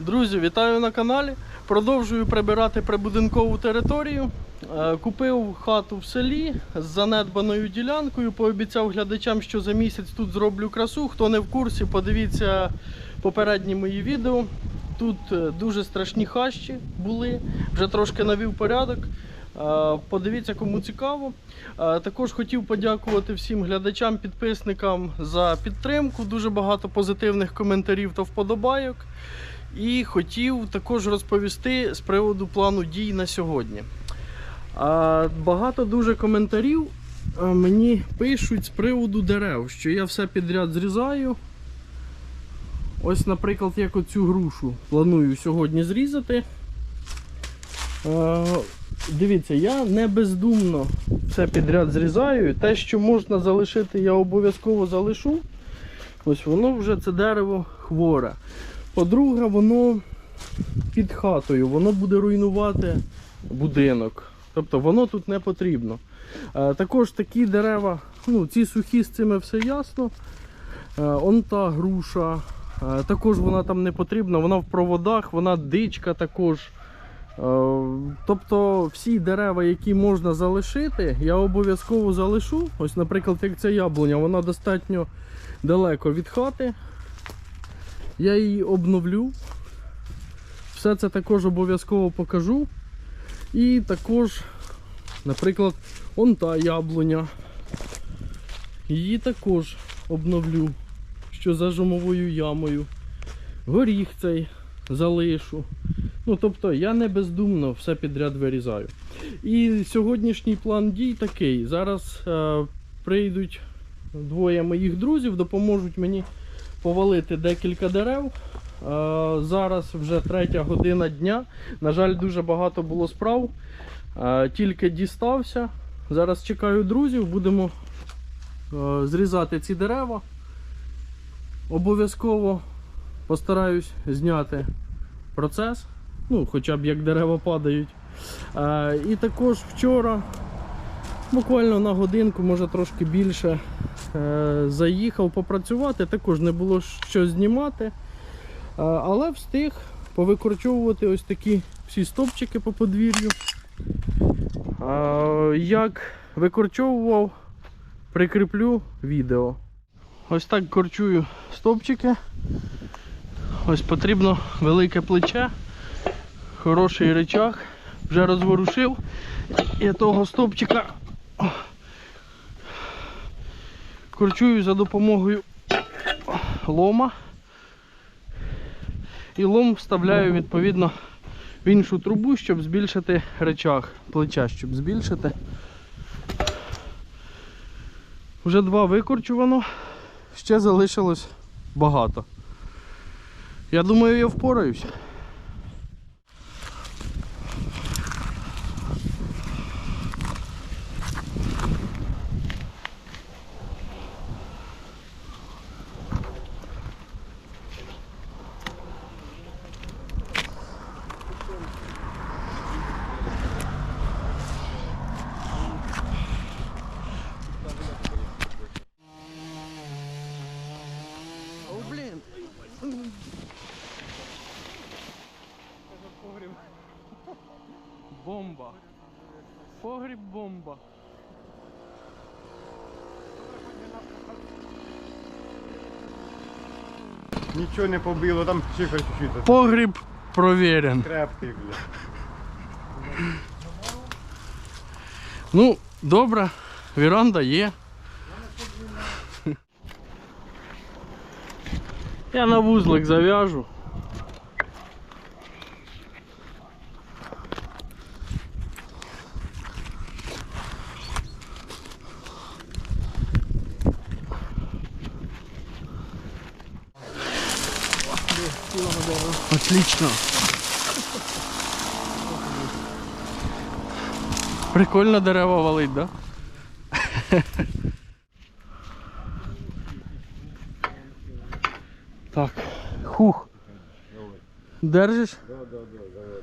Друзі, вітаю на каналі. Продовжую прибирати прибудинкову територію. Е, Купив хату в селі з занедбаною ділянкою. Пообіцяв глядачам, що за місяць тут зроблю красу. Хто не в курсі, подивіться попередні мої відео. Тут е, дуже страшні хащі були, вже трошки навів порядок. Е, Подивіться, кому цікаво. Також хотів подякувати всім глядачам, підписникам за підтримку. Дуже багато позитивних коментарів та вподобайок. І хотів також розповісти з приводу плану дій на сьогодні. Багато дуже коментарів мені пишуть з приводу дерев, що я все підряд зрізаю. Ось, наприклад, як оцю грушу планую сьогодні зрізати. Дивіться, я не бездумно все підряд зрізаю. Те, що можна залишити, я обов'язково залишу. Ось воно вже це дерево хворе. По-друге, воно під хатою, воно буде руйнувати будинок. Тобто воно тут не потрібно. Е, також такі дерева, ну, ці сухі з цими все ясно. Е, он та груша. Е, також вона там не потрібна, вона в проводах, вона дичка також. Тобто всі дерева, які можна залишити, я обов'язково залишу. Ось, наприклад, як ця яблуня, вона достатньо далеко від хати. Я її обновлю. Все це також обов'язково покажу. І також, наприклад, он та яблуня. Її також обновлю, що за жомовою ямою. Горіх цей залишу. Ну, тобто я не бездумно все підряд вирізаю. І сьогоднішній план дій такий. Зараз е, прийдуть двоє моїх друзів, допоможуть мені повалити декілька дерев. Е, Зараз вже третя година дня. На жаль, дуже багато було справ. Е, Тільки дістався. Зараз чекаю друзів, будемо е, зрізати ці дерева. Обов'язково постараюсь зняти процес. Ну, хоча б як дерева падають. І також вчора, буквально на годинку, може трошки більше, е, заїхав попрацювати. Також не було що знімати. Е, Але встиг повикорчовувати ось такі всі стопчики по подвір'ю. Е, Як викорчовував, прикріплю відео. Ось так корчую стопчики. Ось потрібно велике плече, хороший речах. Вже розворушив. І того стопчика корчую за допомогою лома. І лом вставляю відповідно в іншу трубу, щоб збільшити речах плеча, щоб збільшити. Вже два викорчувано, ще залишилось багато. Я думаю, я впораюсь. Погріб бомба. Нічого не побило, там шифер чуть-чуть Погріб провірен. крепкий, бля. Ну, добре, віранда є. Я на вузлик зав'яжу. Отлично. Прикольно дерева валить, да? Так, хух. Держиш? Да, да, да, давай.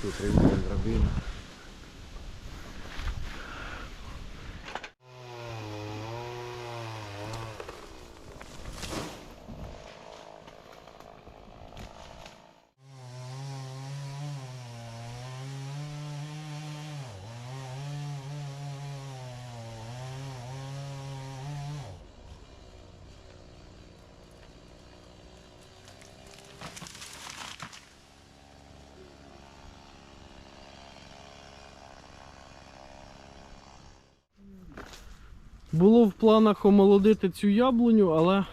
tu, treino, rabino. Було в планах омолодити цю яблуню, але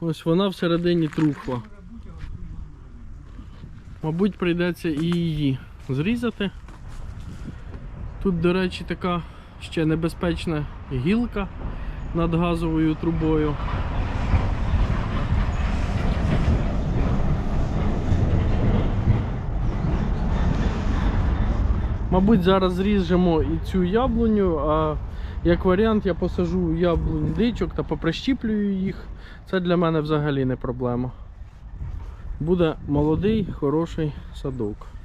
ось вона всередині трухла. Мабуть, прийдеться і її зрізати. Тут, до речі, така ще небезпечна гілка над газовою трубою. Мабуть, зараз зріжемо і цю яблуню, а як варіант я посажу яблунь дичок та поприщіплюю їх. Це для мене взагалі не проблема. Буде молодий, хороший садок.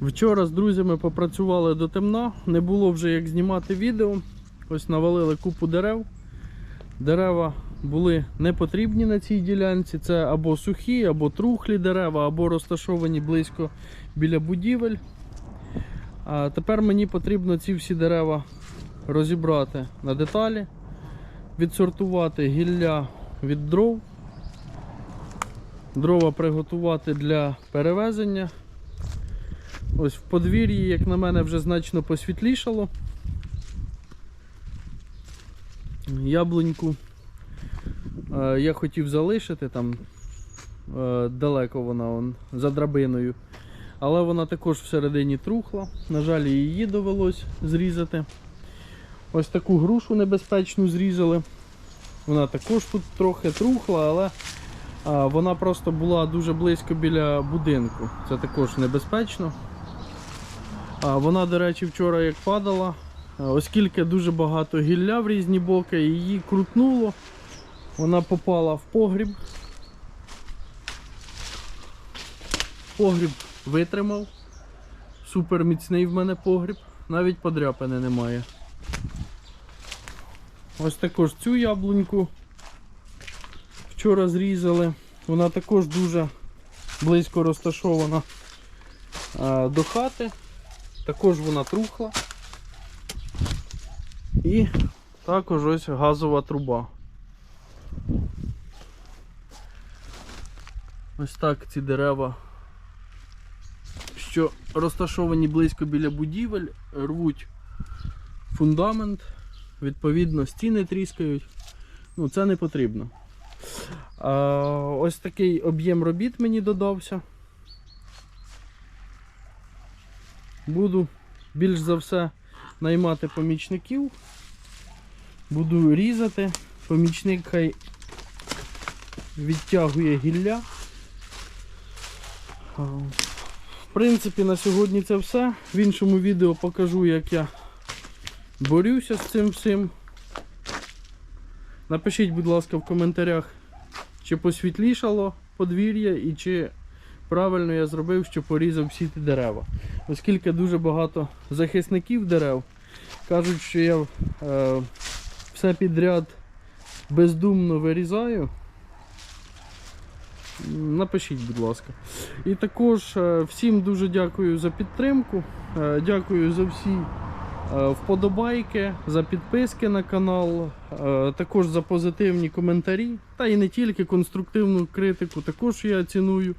Вчора з друзями попрацювали до темна, не було вже як знімати відео. Ось навалили купу дерев. Дерева були не потрібні на цій ділянці. Це або сухі, або трухлі дерева, або розташовані близько біля будівель. А тепер мені потрібно ці всі дерева розібрати на деталі, відсортувати гілля від дров, дрова приготувати для перевезення. Ось в подвір'ї, як на мене, вже значно посвітлішало. Яблуньку е, я хотів залишити там е, далеко вона он, за драбиною. Але вона також всередині трухла. На жаль, її довелось зрізати. Ось таку грушу небезпечну зрізали. Вона також тут трохи трухла, але вона просто була дуже близько біля будинку. Це також небезпечно. Вона, до речі, вчора як падала, оскільки дуже багато гілля в різні боки, її крутнуло, вона попала в погріб. Погріб витримав. Супер міцний в мене погріб, навіть подряпини немає. Ось також цю яблуньку вчора зрізали. Вона також дуже близько розташована до хати. Також вона трухла. І також ось газова труба. Ось так ці дерева, що розташовані близько біля будівель, рвуть фундамент, відповідно, стіни тріскають. Ну, це не потрібно. А, ось такий об'єм робіт мені додався. Буду більш за все наймати помічників. Буду різати. Помічник хай відтягує гілля. В принципі, на сьогодні це все. В іншому відео покажу, як я борюся з цим всім. Напишіть, будь ласка, в коментарях, чи посвітлішало подвір'я і чи правильно я зробив, що порізав всі ті дерева. Оскільки дуже багато захисників дерев кажуть, що я е, все підряд бездумно вирізаю. Напишіть, будь ласка. І також е, всім дуже дякую за підтримку. Е, Дякую за всі е, вподобайки, за підписки на канал, також за позитивні коментарі. Та і не тільки конструктивну критику, також я ціную.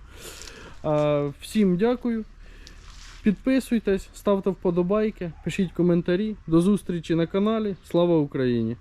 Всім дякую. Підписуйтесь, ставте вподобайки, пишіть коментарі. До зустрічі на каналі. Слава Україні!